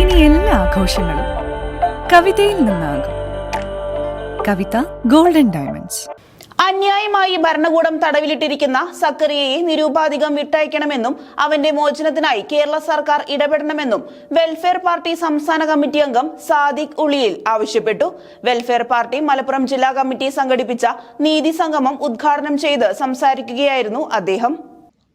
ഇനി എല്ലാ ആഘോഷങ്ങളും കവിതയിൽ നിന്നാകും. കവിത ഗോൾഡൻ ഡയമണ്ട്സ് അന്യായമായി ഭരണകൂടം തടവിലിട്ടിരിക്കുന്ന സക്കറിയയെ നിരൂപാധികം വിട്ടയക്കണമെന്നും അവന്റെ മോചനത്തിനായി കേരള സർക്കാർ ഇടപെടണമെന്നും വെൽഫെയർ പാർട്ടി സംസ്ഥാന കമ്മിറ്റി അംഗം സാദിഖ് ഉളിയിൽ ആവശ്യപ്പെട്ടു. വെൽഫെയർ പാർട്ടി മലപ്പുറം ജില്ലാ കമ്മിറ്റി സംഘടിപ്പിച്ച നീതി സംഗമം ഉദ്ഘാടനം ചെയ്ത് സംസാരിക്കുകയായിരുന്നു അദ്ദേഹം.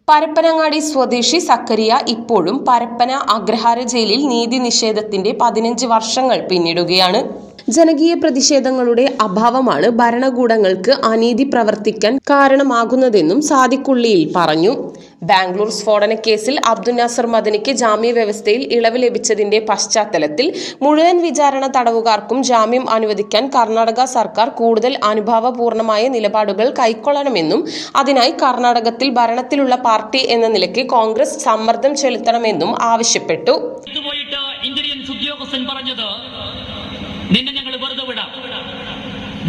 പരപ്പനങ്ങാടി സ്വദേശി സക്കരിയ ഇപ്പോഴും പരപ്പന അഗ്രഹാര ജയിലിൽ നീതി നിഷേധത്തിന്റെ പതിനഞ്ച് വർഷങ്ങൾ പിന്നിടുകയാണ്. ജനകീയ പ്രതിഷേധങ്ങളുടെ അഭാവമാണ് ഭരണകൂടങ്ങൾക്ക് അനീതി പ്രവർത്തിക്കാൻ കാരണമാകുന്നതെന്നും സാദിക്കുള്ളിയിൽ പറഞ്ഞു. ബാംഗ്ലൂർ സ്ഫോടന കേസിൽ അബ്ദുൽ നാസർ മദനിക്ക് ജാമ്യ വ്യവസ്ഥയിൽ ഇളവ് ലഭിച്ചതിന്റെ പശ്ചാത്തലത്തിൽ മുഴുവൻ വിചാരണ തടവുകാർക്കും ജാമ്യം അനുവദിക്കാൻ കർണാടക സർക്കാർ കൂടുതൽ അനുഭാവപൂർണമായ നിലപാടുകൾ കൈക്കൊള്ളണമെന്നും അതിനായി കർണാടകത്തിൽ ഭരണത്തിലുള്ള പാർട്ടി എന്ന നിലയ്ക്ക് കോൺഗ്രസ് സമ്മർദ്ദം ചെലുത്തണമെന്നും ആവശ്യപ്പെട്ടു. പോയിട്ട് ഉദ്യോഗസ്ഥൻ നിന്നെ ഞങ്ങൾ വെറുതെ വിടാം.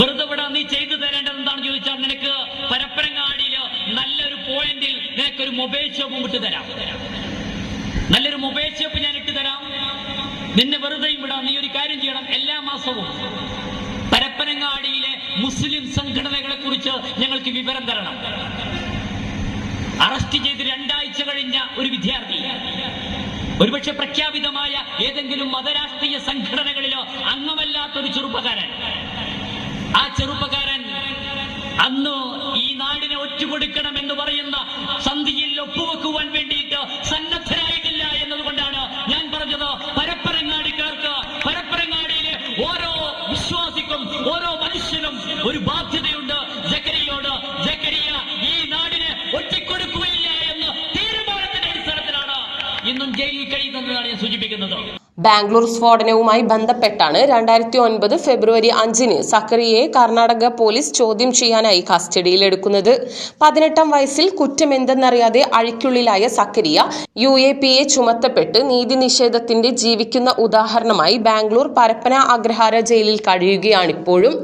വെറുതെ വിടാം. നീ ചെയ്തു തരേണ്ടത് എന്താണ് ചോദിച്ചാൽ നിനക്ക് പരപ്പനങ്ങാടിയിൽ നല്ലൊരു പോയിന്റിൽ നിനക്കൊരു മൊബൈൽ ഷോപ്പും വിട്ടു തരാം. നല്ലൊരു മൊബൈൽ ഷോപ്പ് ഞാൻ ഇട്ട് തരാം. നിന്നെ വെറുതെയും വിടാം. നീ ഒരു കാര്യം ചെയ്യണം. എല്ലാ മാസവും പരപ്പനങ്ങാടിയിലെ മുസ്ലിം സംഘടനകളെ കുറിച്ച് ഞങ്ങൾക്ക് വിവരം തരണം. അറസ്റ്റ് ചെയ്ത് രണ്ടാഴ്ച കഴിഞ്ഞ ഒരു വിദ്യാർത്ഥി ഒരുപക്ഷെ പ്രഖ്യാപിതമായ ഏതെങ്കിലും മതരാഷ്ട്രീയ സംഘടനകളിലോ അംഗമല്ലാത്ത ഒരു ചെറുപ്പക്കാരൻ. ആ ചെറുപ്പക്കാരൻ അന്ന് ഈ നാടിനെ ഒറ്റുകൊടുക്കണം എന്ന് പറയുന്ന സന്ധിയിൽ ഒപ്പുവെക്കുവാൻ വേണ്ടിയിട്ട് സന്നദ്ധരായിട്ടില്ല എന്നതുകൊണ്ടാണ് ഞാൻ പറഞ്ഞത് പരപ്പരങ്ങാടിക്കാർക്ക് പരപ്പരങ്ങാടിയിലെ ഓരോ വിശ്വാസിക്കും ഓരോ മനുഷ്യനും ഒരു ബാധ്യതയുണ്ട്. ജയിലിൽ കഴിയുന്നതാണ് ഞാൻ സൂചിപ്പിക്കുന്നത്. ബാംഗ്ലൂർ സ്ഫോടനവുമായി ബന്ധപ്പെട്ടാണ് രണ്ടായിരത്തി ഒൻപത് ഫെബ്രുവരി അഞ്ചിന് സക്കറിയെ കർണാടക പോലീസ് ചോദ്യം ചെയ്യാനായി കസ്റ്റഡിയിലെടുക്കുന്നത് പതിനെട്ടാം വയസ്സിൽ കുറ്റമെന്തെന്നറിയാതെ അഴിക്കുള്ളിലായ Zakariya U A P A ചുമത്തപ്പെട്ട് നീതി നിഷേധത്തിന്റെ ജീവിക്കുന്ന ഉദാഹരണമായി ബാംഗ്ലൂർ പരപ്പന അഗ്രഹാര ജയിലിൽ കഴിയുകയാണിപ്പോഴും.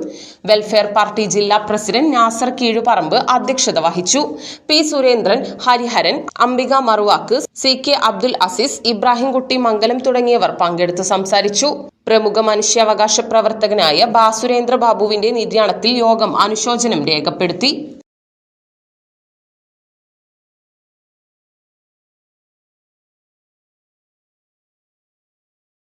വെൽഫെയർ പാർട്ടി ജില്ലാ പ്രസിഡന്റ് നാസർ കീഴുപറമ്പ് അധ്യക്ഷത വഹിച്ചു. P Surendran Hariharan Ambika Maruvakku C K Abdul Azeez Ibrahimkutty Mangalam തുടങ്ങിയവർ പങ്കെടുത്ത് സംസാരിച്ചു. പ്രമുഖ മനുഷ്യാവകാശ പ്രവർത്തകനായ ബാസുരേന്ദ്ര ബാബുവിന്റെ നിര്യാണത്തിൽ യോഗം അനുശോചനം രേഖപ്പെടുത്തി.